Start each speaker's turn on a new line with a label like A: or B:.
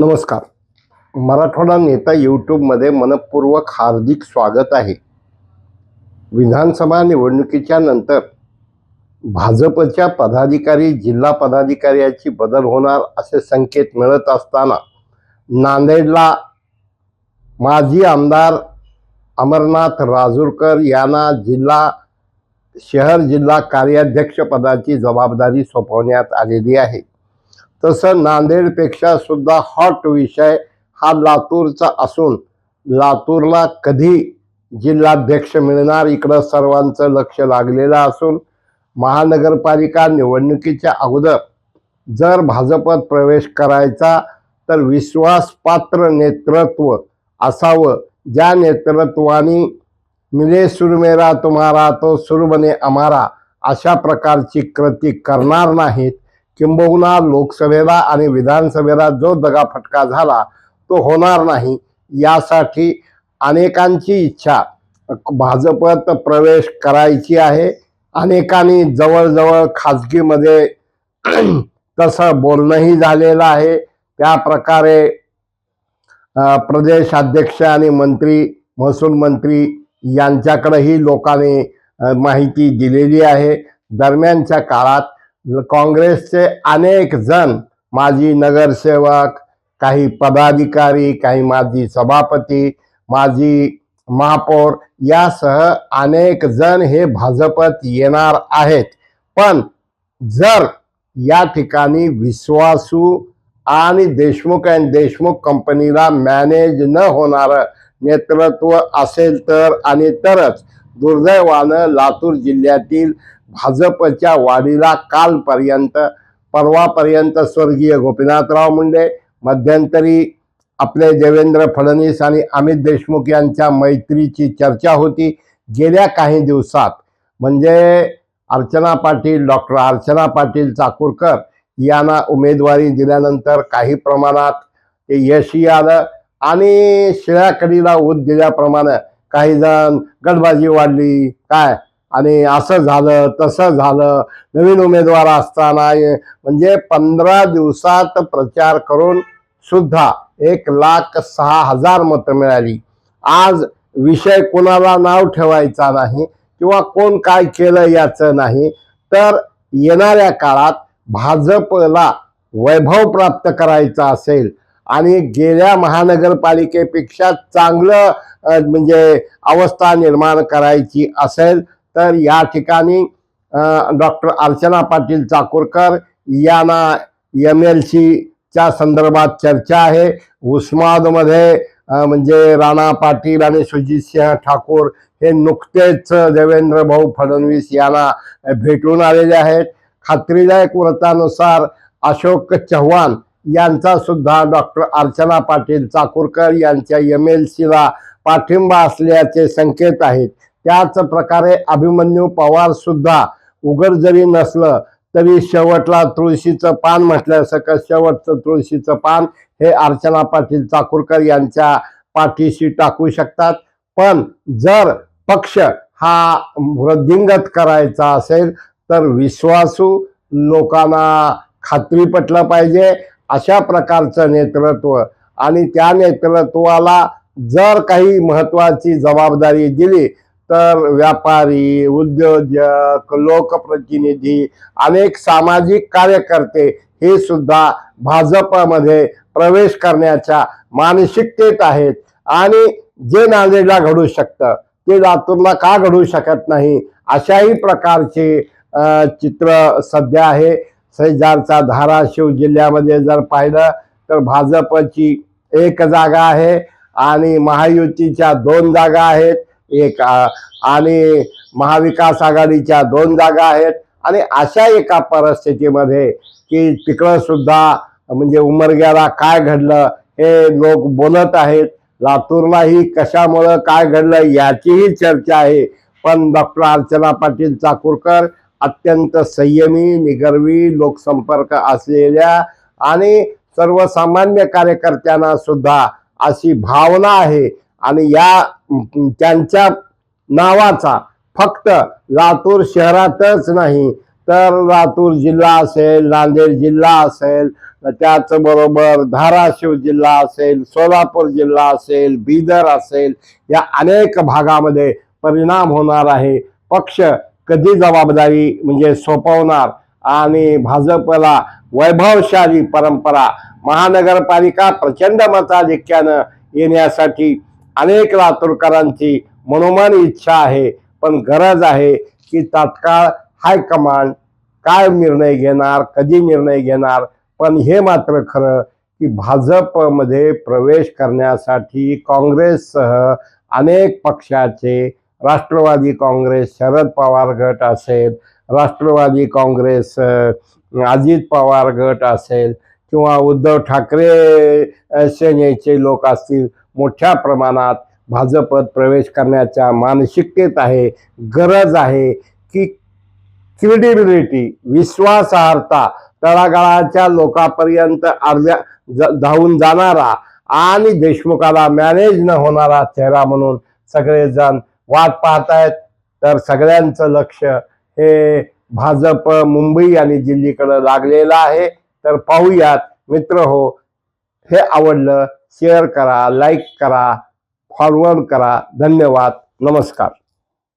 A: नमस्कार. मराठवाडा नेता यूट्यूबमध्ये मनपूर्वक हार्दिक स्वागत आहे. विधानसभा निवडणुकीच्या नंतर भाजपच्या पदाधिकारी जिल्हा पदाधिकाऱ्याची बदल होणार असे संकेत मिळत असताना नांदेडला माजी आमदार अमरनाथ राजूरकर यांना जिल्हा शहर जिल्हा कार्याध्यक्षपदाची जबाबदारी सोपवण्यात आलेली आहे. तसं नांदेडपेक्षा सुद्धा हॉट विषय हा लातूरचा असून लातूरला कधी जिल्हाध्यक्ष मिळणार इकडं सर्वांचं लक्ष लागलेलं असून महानगरपालिका निवडणुकीच्या अगोदर जर भाजपात प्रवेश करायचा तर विश्वासपात्र नेतृत्व असावं. ज्या नेतृत्वाने मिले सुरमेरा तुम्हारा तो सुरबने अमारा अशा प्रकारची कृती करणार नाहीत. किंबहुना लोकसभेला आणि विधानसभेला जो दगाफटका झाला तो होणार नाही. यासाठी अनेकांची इच्छा. भाजपत प्रवेश करायची आहे. अनेकांनी जवळजवळ खाजगीमध्ये तसं बोलणंही झालेलं आहे. त्या प्रकारे प्रदेशाध्यक्ष आणि मंत्री महसूल मंत्री यांच्याकडेही लोकांनी माहिती दिलेली आहे. दरम्यानच्या काळात काँग्रेसचे अनेक जण माजी नगरसेवक काही पदाधिकारी काही माजी सभापती माजी महापौर यासह अनेक जण हे भाजपत येणार आहेत. पण जर या ठिकाणी विश्वासू आणि देशमुख अँड देशमुख कंपनीला मॅनेज न होणारं नेतृत्व असेल तर आणि तरच दुर्दैवानं लातूर जिल्ह्यातील भाजपच्या वाढीला कालपर्यंत परवापर्यंत स्वर्गीय गोपीनाथराव मुंडे मध्यंतरी आपले देवेंद्र फडणवीस आणि अमित देशमुख यांच्या मैत्रीची चर्चा होती. गेल्या काही दिवसात म्हणजे अर्चना पाटील डॉक्टर अर्चना पाटील चाकूरकर यांना उमेदवारी दिल्यानंतर काही प्रमाणात ते यशही आलं आणि शिळ्याकडीला ऊत दिल्याप्रमाणे काही जण गडबाजी वाढली. काय? आणि असं झालं तसं झालं. नवीन उमेदवार असताना म्हणजे पंधरा दिवसात प्रचार करून सुद्धा एक लाख सहा हजार मतं मिळाली. आज विषय कोणाला नाव ठेवायचा नाही किंवा कोण काय केलं याचं नाही तर येणाऱ्या काळात भाजपला वैभव प्राप्त करायचा असेल आणि गेल्या महानगरपालिकेपेक्षा चांगलं म्हणजे अवस्था निर्माण करायची असेल तर या ठिकाणी डॉक्टर अर्चना पाटील चाकूरकर यांना एम एल सीच्या संदर्भात चर्चा आहे. उस्मादमध्ये म्हणजे राणा पाटील आणि सुजितसिंह ठाकूर हे नुकतेच देवेंद्र भाऊ फडणवीस यांना भेटून आलेले आहेत. खात्रीदायक व्रतानुसार अशोक चव्हाण यांचा सुद्धा डॉक्टर अर्चना पाटील चाकूरकर यांच्या एम एल सीला पाठिंबा असल्याचे संकेत आहेत. त्याच प्रकारे अभिमन्यू पवार सुद्धा उघड जरी नसलं तरी शेवटला तुळशीचं पान म्हटल्यासारखं शेवटचं तुळशीचं पान हे अर्चना पाटील चाकूरकर यांच्या पाठीशी टाकू शकतात. पण जर पक्ष हा वृद्धिंगत करायचा असेल तर विश्वासू लोकांना खात्री पटलं पाहिजे. अशा प्रकारचं नेतृत्व आणि त्या नेतृत्वाला जर काही महत्त्वाची जबाबदारी दिली तर व्यापारी उद्योजक लोकप्रतिनिधी अनेक सामाजिक कार्यकर्ते हे सुद्धा भाजपमध्ये प्रवेश करण्याच्या मानसिकतेत आहेत. आणि जे नांदेडला घडू शकतं ते लातूरला का घडू शकत नाही अशाही प्रकारचे चित्र सध्या आहे. शेजारचा धाराशिव जिल्ह्यामध्ये जर पाहिलं तर भाजपची एक जागा आहे आणि महायुतीच्या दोन जागा आहेत. एक आणि महाविकास आघाडीच्या दोन जागा आहेत. आणि अशा एका परिस्थितीमध्ये की तिकडं सुद्धा म्हणजे उमरग्याला काय घडलं हे लोक बोलत आहेत. लातूरलाही कशामुळं काय घडलं याचीही चर्चा आहे. पण डॉक्टर अर्चना पाटील चाकूरकर अत्यंत संयमी निगर्वी लोकसंपर्क असलेल्या आणि सर्वसामान्य कार्यकर्त्यांना सुद्धा अशी भावना आहे आणि या त्यांच्या नावाचा फक्त लातूर शहरातच नाही तर लातूर जिल्हा असेल नांदेड जिल्हा असेल त्याचबरोबर धाराशिव जिल्हा असेल सोलापूर जिल्हा असेल बीदर असेल या अनेक भागामध्ये परिणाम होणार आहे. पक्ष कधी जबाबदारी म्हणजे सोपवणार? आणि भाजपला वैभवशाली परंपरा महानगरपालिका प्रचंड मताधिक्यानं येण्यासाठी अनेक लातूरकरांची मनोमान इच्छा आहे पण गरज आहे की तात्काळ हायकमांड काय निर्णय घेणार कधी निर्णय घेणार पण हे मात्र खरं की भाजपमध्ये प्रवेश करण्यासाठी काँग्रेससह अनेक पक्षाचे राष्ट्रवादी काँग्रेस शरद पवार गट असेल राष्ट्रवादी काँग्रेस अजित पवार गट असेल किंवा उद्धव ठाकरे सेनेचे लोक असतील मोठ्या प्रमाणात भाजपत प्रवेश करण्याच्या मानसिकतेत आहे गरज आहे की क्रेडिबिलिटी विश्वासार्हता तळागाळाच्या लोकांपर्यंत अर्ध्या धावून जाणारा आणि देशमुखाला मॅनेज न होणारा चेहरा म्हणून सगळेजण वाट पाहतायत. तर सगळ्यांचं लक्ष हे भाजप मुंबई आणि दिल्लीकडे लागलेलं आहे. तर पाहूयात. मित्र हो हे आवडलं शेअर करा लाईक करा फॉरवर्ड करा. धन्यवाद. नमस्कार.